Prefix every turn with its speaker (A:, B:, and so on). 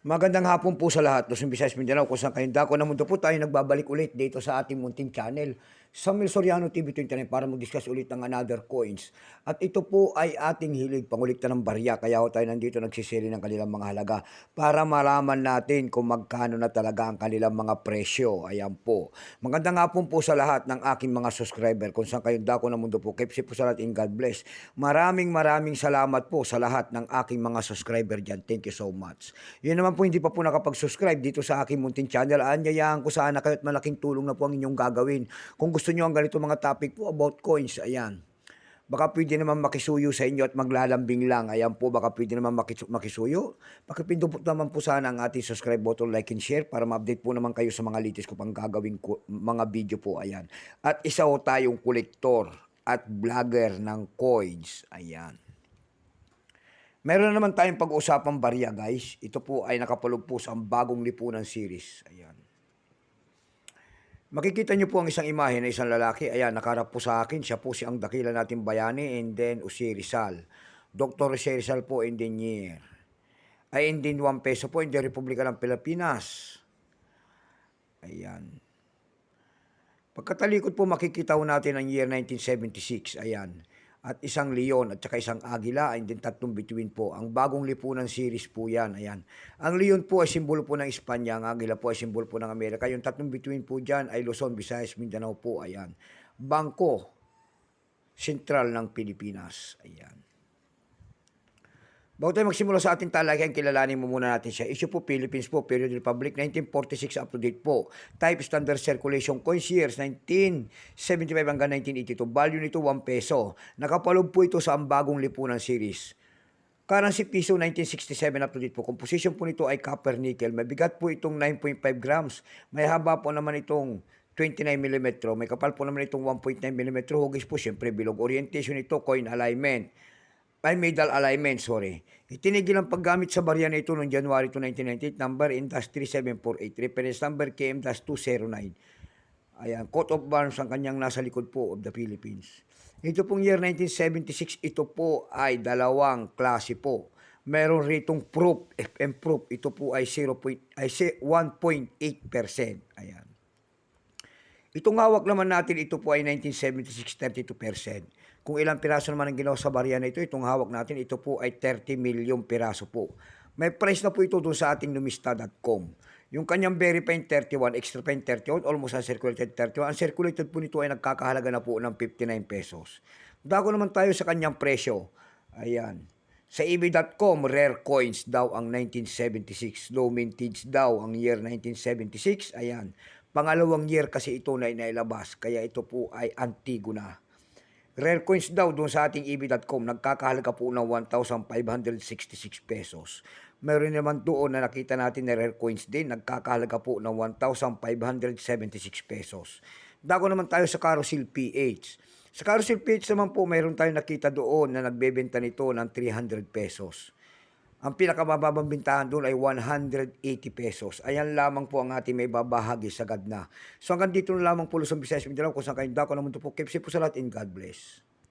A: Magandang hapon po sa lahat, Luzon, Visayas, Mindanao, kung saan kayong dako na mundo po tayo nagbabalik ulit dito sa ating munting channel, Samuel Soriano TV 29 para mag-discuss ulit ng another coins. At ito po ay ating hilig pangulikta ng barya, kaya ho tayo nandito nagsisiri ng kanilang mga halaga para malaman natin kung magkano na talaga ang kanilang mga presyo. Ayan po. Magandang hapon po sa lahat ng aking mga subscriber, kung saan kayong dako na mundo po. Keep safe po sa lahat in God bless. Maraming maraming salamat po sa lahat ng aking mga subscriber dyan. Thank you so much. Yun naman po hindi pa po nakapag-subscribe dito sa aking munting channel. Anyayahan ko sana kayo at malaking tulong na po ang inyong gagawin. Kung gusto nyo ang ganito mga topic po about coins, ayan. Baka pwede naman makisuyo sa inyo at maglalambing lang. Ayan po, baka pwede naman makisu- makisuyo. Pakipindupot naman po sana ang ating subscribe button, like and share para ma-update po naman kayo sa mga latest ko pang gagawin ko, mga video po. Ayan. At isa ho tayong kolektor at vlogger ng coins. Ayan. Meron na naman tayong pag-usapang barya, guys. Ito po ay nakapalog po sa bagong lipunan series. Ayan. Makikita niyo po ang isang imahe na isang lalaki. Ayan, nakarap po sa akin. Siya po si ang dakila natin bayani and then Usi Rizal. Dr. Usi Rizal po engineer. Ay and then 1 peso po in the Republika ng Pilipinas. Ayan. Pagkatalikod po makikita ho natin ang year 1976. Ayan. At isang leon at saka isang agila and then tatlong bituin po. Ang bagong lipunan series po yan. Ayan. Ang leon po ay simbolo po ng Espanya. Ang agila po ay simbolo po ng Amerika. Yung tatlong bituin po dyan ay Luzon, Visayas, Mindanao po. Ayan. Bangko Sentral ng Pilipinas. Ayan. Bago tayo magsimula sa ating talakayan, kilalanin mo muna natin siya. Issue po Philippines po, Period Republic, 1946 up to date po. Type Standard Circulation Coins years, 1975 hanggang 1982. Value nito 1 peso. Nakapalog po ito sa ang bagong lipunan series. Currency piso 1967 up to date po. Composition po nito ay copper nickel. Mabigat po itong 9.5 grams. May haba po naman itong 29 mm. May kapal po naman itong 1.9 mm. Hugis po siyempre bilog. Orientation nito coin alignment ay medal alignment, sorry. Itinigil ang paggamit sa barya na ito noong January 2, 1998, number industry 748, reference number KM-209. Ayan, coat of arms ang kanyang nasa likod po of the Philippines. Ito pong year 1976, ito po ay dalawang klase po. Meron ritong proof, FM proof, ito po ay 0. ay 1.8%. Ayan. Itong hawak naman natin, ito po ay 1976, 32%. Kung ilang piraso naman ang ginawa sa barya na ito, itong hawak natin, ito po ay 30 milyong piraso po. May price na po ito doon sa ating numista.com. Yung kanyang verifying 31, extra pine 31, almost uncirculated 31. Ang circulated po nito ay nagkakahalaga na po ng 59 pesos. Dago naman tayo sa kanyang presyo. Ayan. Sa eBay.com, rare coins daw ang 1976. Low mintage daw ang year 1976. Ayan. Pangalawang year kasi ito na inailabas. Kaya ito po ay antigo na. Rare coins daw doon sa ating eBay.com. Nagkakahalaga po ng 1,566 pesos. Meron naman doon na nakita natin na rare coins din. Nagkakahalaga po ng 1,576 pesos. Dago naman tayo sa Carousel PH. Sa Carousel PH naman po, mayroon tayong nakita doon na nagbebenta nito ng 300 pesos. Ang pinakamababang bintahan doon ay 180 pesos. Ayan lamang po ang ating may babahagi sa GAD na. So hanggang dito na lamang po Luzon, Visayas, Mindanao. Kung saan kayong dako naman ito po. Keep safe po sa lahat and God bless.